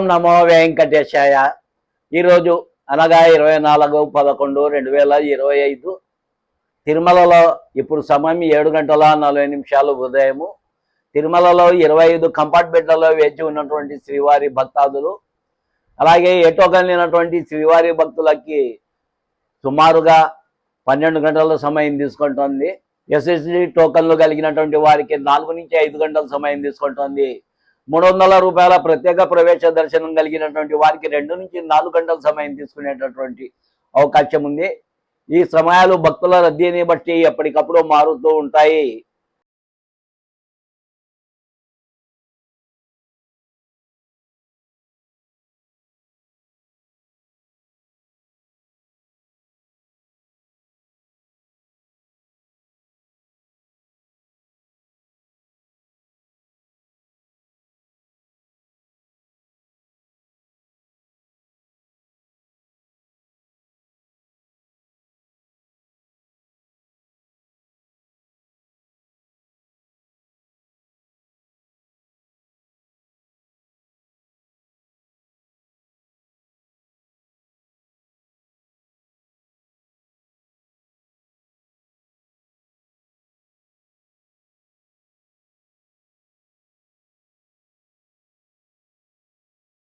ఓం నమో వెంకటేశాయ. ఈరోజు అనగా ఇరవై నాలుగు పదకొండు రెండు వేల ఇరవై ఐదు. తిరుమలలో ఇప్పుడు సమయం ఏడు గంటల నలభై నిమిషాలు ఉదయము. తిరుమలలో ఇరవై ఐదు కంపార్ట్మెంట్లలో వేచి ఉన్నటువంటి శ్రీవారి భక్తాదులు. అలాగే ఏటోకలినటువంటి శ్రీవారి భక్తులకి సుమారుగా పన్నెండు గంటల సమయం తీసుకుంటోంది. ఎస్ఎస్డి టోకన్లు కలిగినటువంటి వారికి నాలుగు నుంచి ఐదు గంటల సమయం తీసుకుంటోంది. మూడు వందల రూపాయల ప్రత్యేక ప్రవేశ దర్శనం కలిగినటువంటి వారికి రెండు నుంచి నాలుగు గంటల సమయం తీసుకునేటటువంటి అవకాశం ఉంది. ఈ సమయాలు భక్తుల రద్దీని బట్టి ఎప్పటికప్పుడు మారుతూ ఉంటాయి.